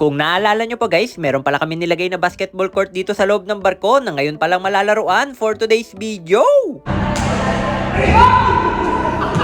Kung naalala nyo pa guys, meron pala kami nilagay na basketball court dito sa loob ng barko na ngayon palang malalaruan for today's video.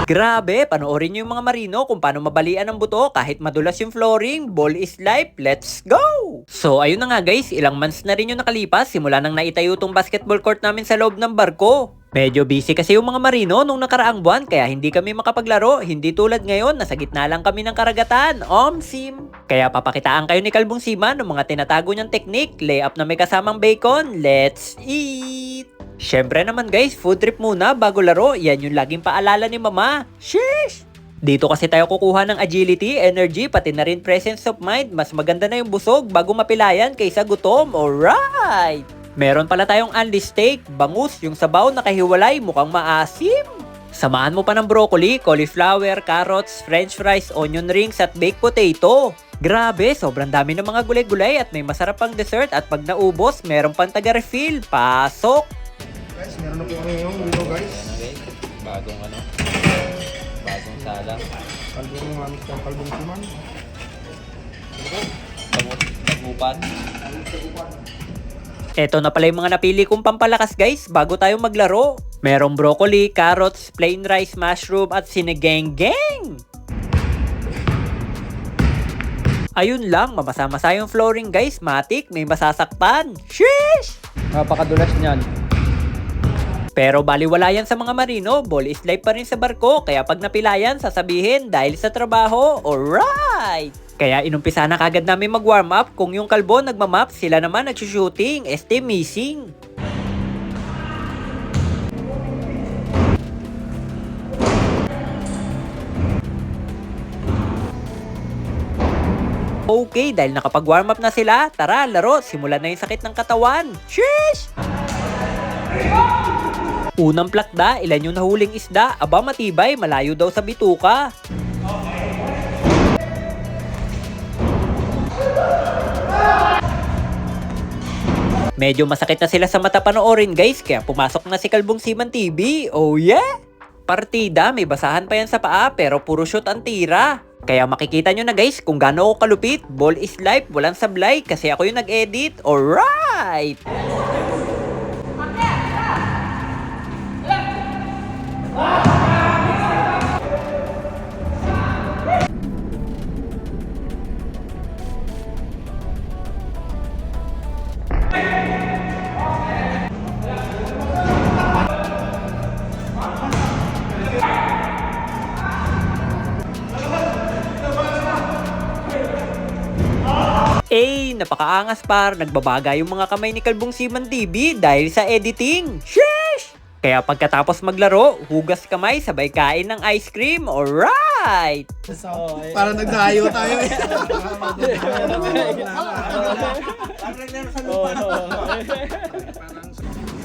Grabe, panoorin nyo yung mga marino kung paano mabalian ang buto kahit madulas yung flooring, ball is life, let's go! So ayun na nga guys, ilang months na rin yung nakalipas simula nang naitayo tong basketball court namin sa loob ng barko. Medyo busy kasi yung mga marino nung nakaraang buwan kaya hindi kami makapaglaro, hindi tulad ngayon nasa gitna lang kami ng karagatan, omsim. Kaya papakitaan kayo ni Kalbong Sima ng mga tinatago niyang technique, layup na may kasamang bacon, let's eat! Syempre naman guys, food trip muna bago laro, yan yung laging paalala ni mama. Sheesh! Dito kasi tayo kukuha ng agility, energy, pati na rin presence of mind. Mas maganda na yung busog bago mapilayan kaysa gutom. Alright! Meron pala tayong unli steak, bangus, yung sabaw nakahiwalay, mukhang maasim. Samahan mo pa ng broccoli, cauliflower, carrots, french fries, onion rings at baked potato. Grabe, sobrang dami ng mga gulay-gulay at may masarap pang dessert at pag naubos, meron pang taga-refill. Pasok! Guys, meron na po kami yung ulo guys. Okay, bagong ano, bagong sala. Kalbong ng amis ng kalbong siman. Tagu- Tagupan. Eto na pala yung mga napili kong pampalakas guys bago tayo maglaro. Merong broccoli, carrots, plain rice, mushroom at sinigeng-geng. Ayun lang, mamasa-masa yung flooring guys. Matik, may masasaktan. Sheesh! Napakadulas niyan. Pero baliwala yan sa mga marino, ball is life pa rin sa barko, kaya pag napilayan, sasabihin dahil sa trabaho, alright! Kaya inumpisa na kagad namin mag-warm up, kung yung kalbo nagmamap, sila naman nagsushooting, este missing. Okay, dahil nakapag-warm up na sila, tara, laro, simulan na yung sakit ng katawan. Sheesh! Unang plakda, ilan yung nahuling isda? Aba matibay, malayo daw sa bituka. Medyo masakit na sila sa mata panoorin guys, kaya pumasok na si Kalbong Siman TV. Oh yeah! Partida, may basahan pa yan sa paa pero puro shoot ang tira. Kaya makikita nyo na guys kung gaano ako kalupit. Ball is life, walang sablay kasi ako yung nag-edit. Alright! Eh, napakaangas par, nagbabaga yung mga kamay ni Kalbong Siman TV dahil sa editing. Sheesh! Kaya pagkatapos maglaro, hugas kamay sabay kain ng ice cream. Alright! Para nagdayo tayo eh.